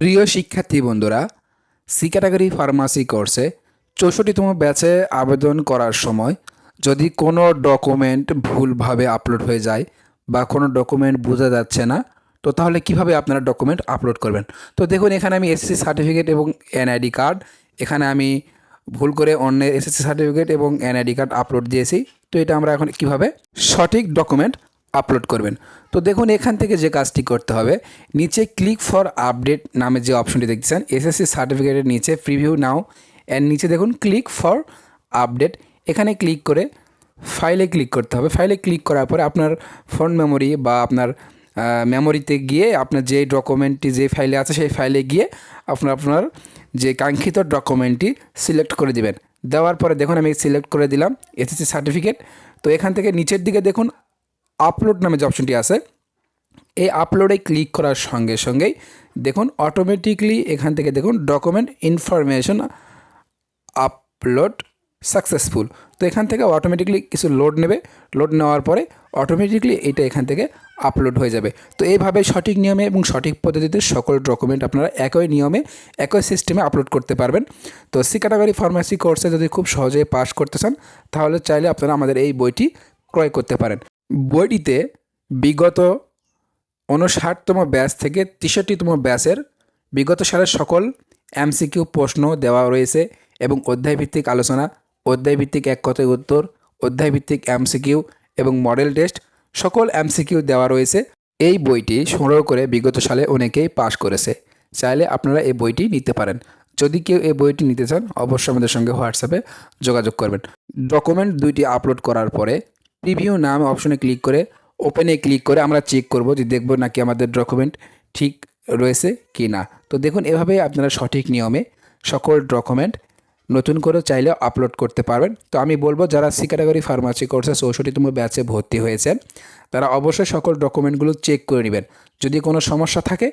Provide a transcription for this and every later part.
প্রিয় শিক্ষার্থী বন্ধুরা, সি ক্যাটাগরি ফার্মাসি কোর্সে চৌষট্টিতম ব্যাচে আবেদন করার সময় যদি কোনো ডকুমেন্ট ভুলভাবে আপলোড হয়ে যায় বা কোনো ডকুমেন্ট বোঝা যাচ্ছে না, তো তাহলে কীভাবে আপনারা ডকুমেন্ট আপলোড করবেন? তো দেখুন, এখানে আমি এসএসসি সার্টিফিকেট এবং এনআইডি কার্ড, এখানে আমি ভুল করে অন্যের এসএসসি সার্টিফিকেট এবং এনআইডি কার্ড আপলোড দিয়েছি। তো এটা আমরা এখন কীভাবে সঠিক ডকুমেন্ট আপলোড করবেন। তো দেখুন, এখান থেকে যে কাজটি করতে হবে, নিচে ক্লিক ফর আপডেট নামে যে অপশনটি দেখছেন এসএসসি সার্টিফিকেটের নিচে প্রিভিউ নাও অ্যান্ড নিচে দেখুন ক্লিক ফর আপডেট এখানে ক্লিক করে ফাইলে ক্লিক করতে হবে। ফাইলে ক্লিক করার পরে আপনার ফোন মেমোরি বা আপনার মেমোরিতে গিয়ে আপনার যে ডকুমেন্টটি যে ফাইলে আছে সেই ফাইলে গিয়ে আপনার আপনার যে কাঙ্ক্ষিত ডকুমেন্টটি সিলেক্ট করে দিবেন। দেওয়ার পরে দেখুন, আমি সিলেক্ট করে দিলাম এসএসসি সার্টিফিকেট তো এখান থেকে নিচের দিকে দেখুন আপলোড নামে যে অপশনটি আছে, এই আপলোডে ক্লিক করার সঙ্গে সঙ্গেই দেখুন অটোমেটিকলি এখান থেকে দেখুন ডকুমেন্ট ইনফরমেশন আপলোড সাকসেসফুল তো এখান থেকে অটোমেটিকলি কিছু লোড নেবে। লোড নেওয়ার পরে অটোমেটিকলি এটা এখান থেকে আপলোড হয়ে যাবে। তো এইভাবে সঠিক নিয়মে এবং সঠিক পদ্ধতিতে সকল ডকুমেন্ট আপনারা একই নিয়মে, একই সিস্টেমে আপলোড করতে পারবেন। তো সি ক্যাটাগরি ফার্মাসি কোর্সে যদি খুব সহজে পাস করতে চান, তাহলে চাইলে আপনারা আমাদের এই বইটি ক্রয় করতে পারেন। বইটিতে বিগত উনষাটতম ব্যাচ থেকে তেষট্টিতম ব্যাচের বিগত সালের সকল এমসিকিউ প্রশ্ন দেওয়া রয়েছে এবং অধ্যায়ভিত্তিক আলোচনা, অধ্যায়ভিত্তিক এক কথায় উত্তর, অধ্যায়ভিত্তিক এমসিকিউ এবং মডেল টেস্ট সকল এমসিকিউ দেওয়া রয়েছে। এই বইটি সংগ্রহ করে বিগত সালে অনেকেই পাশ করেছে। চাইলে আপনারা এই বইটি নিতে পারেন। যদি কেউ এই বইটি নিতে চান, অবশ্যই আমাদের সঙ্গে হোয়াটসঅ্যাপে যোগাযোগ করবেন। ডকুমেন্ট দুইটি আপলোড করার পরে প্রিভিউ নাম অপশনে ক্লিক করে ওপেনে ক্লিক করে আমরা চেক করব যে দেখব নাকি আমাদের ডকুমেন্ট ঠিক রয়েছে কি না তো দেখুন, এভাবে আপনারা সঠিক নিয়মে সকল ডকুমেন্ট নতুন করে চাইলে আপলোড করতে পারবেন। তো আমি বলব, যারা সি ক্যাটাগরি ফার্মাসি কোর্সে চৌষট্টিতম ব্যাচে ভর্তি হয়েছেন, তারা অবশ্যই সকল ডকুমেন্টগুলো চেক করে নেবেন। যদি কোনো সমস্যা থাকে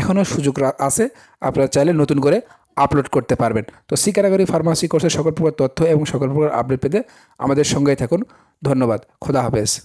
এখনও সুযোগ আছে, আপনারা চাইলে নতুন করে আপলোড করতে পারবেন। তো সি ক্যাটাগরি ফার্মাসি কোর্সের সকল প্রকার তথ্য এবং সকল প্রকার আপডেট পেতে আমাদের সঙ্গেই থাকুন। ধন্যবাদ। খোদা হাফেজ।